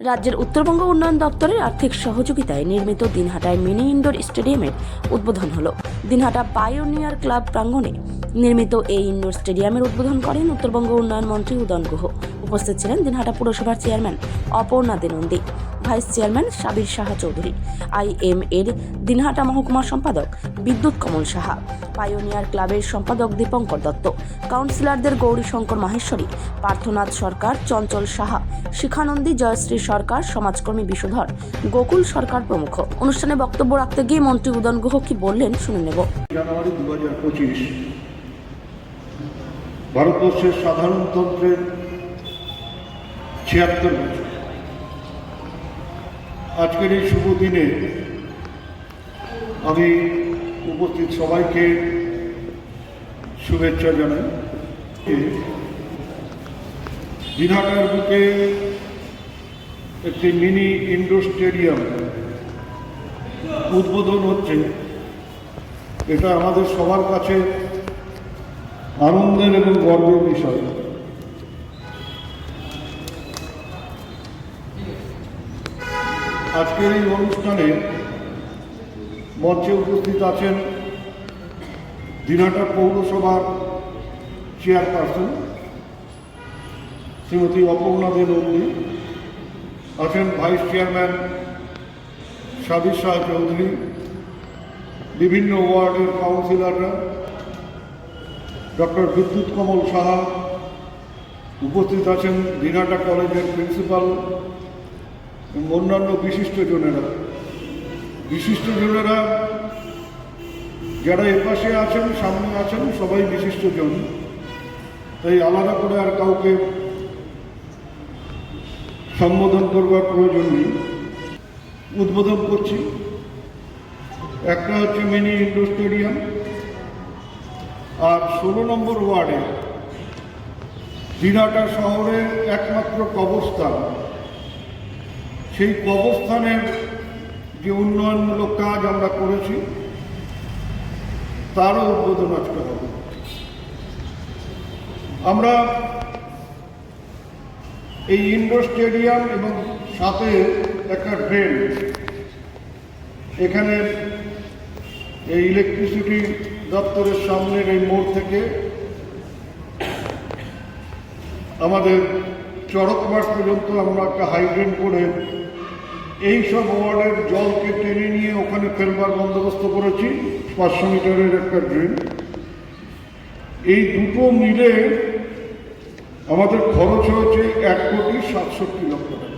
রাজ্যের উত্তরবঙ্গ উন্নয়ন দপ্তরের আর্থিক সহযোগিতায় নির্মিত দিনহাটায় মিনি ইনডোর স্টেডিয়ামের উদ্বোধন হল। দিনহাটা পায়োনিয়ার ক্লাব প্রাঙ্গণে নির্মিত এই ইনডোর স্টেডিয়ামের উদ্বোধন করেন উত্তরবঙ্গ উন্নয়ন মন্ত্রী উদয়ন গুহ। উপস্থিত ছিলেন দিনহাটা পুরসভার chairman Aparna দেনন্দী। Vice chairman Sabir Saha Chowdhury. IM এর দিনহাটা মহকুমা সম্পাদক বিদ্যুৎ কমল সাহা। পাইওনিয়ার ক্লাবের সম্পাদক দীপঙ্কর দত্ত। কাউন্সিলরদের গৌরীশঙ্কর মাহেশ্বরী। পার্থনাথ সরকার চঞ্চল সাহা। শিখানন্দী জয়শ্রী সরকার সমাজকর্মী বিশুধর। গোকুল সরকার প্রমুখ। অনুষ্ঠানে বক্তব্য রাখতে গিয়ে মন্ত্রী উদয়ন গুহ কি বললেন শুনে নেব। ভারতবর্ষের সাধারণতন্ত্রের ছিয়াত্তর বছর। আজকের এই শুভ দিনে আমি উপস্থিত সবাইকে শুভেচ্ছা জানাই। দিনহাটার বুকে একটি মিনি ইনডোর স্টেডিয়াম উদ্বোধন হচ্ছে। এটা আমাদের সবার কাছে আনন্দের এবং গর্বের বিষয়। আজকের এই অনুষ্ঠানে মঞ্চে উপস্থিত আছেন দিনাটা পৌরসভার চেয়ারপারসন শ্রীমতী অপর্ণা দে নন্দী, আছেন ভাইস চেয়ারম্যান সাবির শাহ চৌধুরী, বিভিন্ন ওয়ার্ডের কাউন্সিলররা, ডক্টর বিদ্যুৎ কমল সাহা, উপস্থিত আছেন দিনাটা কলেজের প্রিন্সিপাল অন্যান্য বিশিষ্টজনেরা বিশিষ্টজনেরা যারা এপাশে আছেন, সামনে আছেন, সবাই বিশিষ্টজন তাই আলাদা করে আর কাউকে সম্বোধন করবার প্রয়োজন নেই। উদ্বোধন করছি। একটা হচ্ছে মিনি ইন্ডোর স্টেডিয়াম। আর ষোলো নম্বর ওয়ার্ডে দিনাটা শহরের একমাত্র কবরস্থান। সেই কবরস্থানের যে উন্নয়নমূলক কাজ আমরা করেছি, তারও উদ্বোধন আজকে হবে। আমরা এই ইনডোর স্টেডিয়াম এবং সাথে একটা ড্রেন, এখানে এই ইলেকট্রিসিটি দপ্তরের সামনের এই মোড় থেকে আমাদের চড়কমাঠ পর্যন্ত আমরা একটা হাইড্রেন করে এই সব ওয়ার্ডের জলকে টেনে নিয়ে ওখানে ফেলবার বন্দোবস্ত করেছি, পাঁচশো মিটারের একটা ড্রেন। এই দুটো মিলে আমাদের খরচ হয়েছে এক কোটি সাতষট্টি লক্ষ টাকা।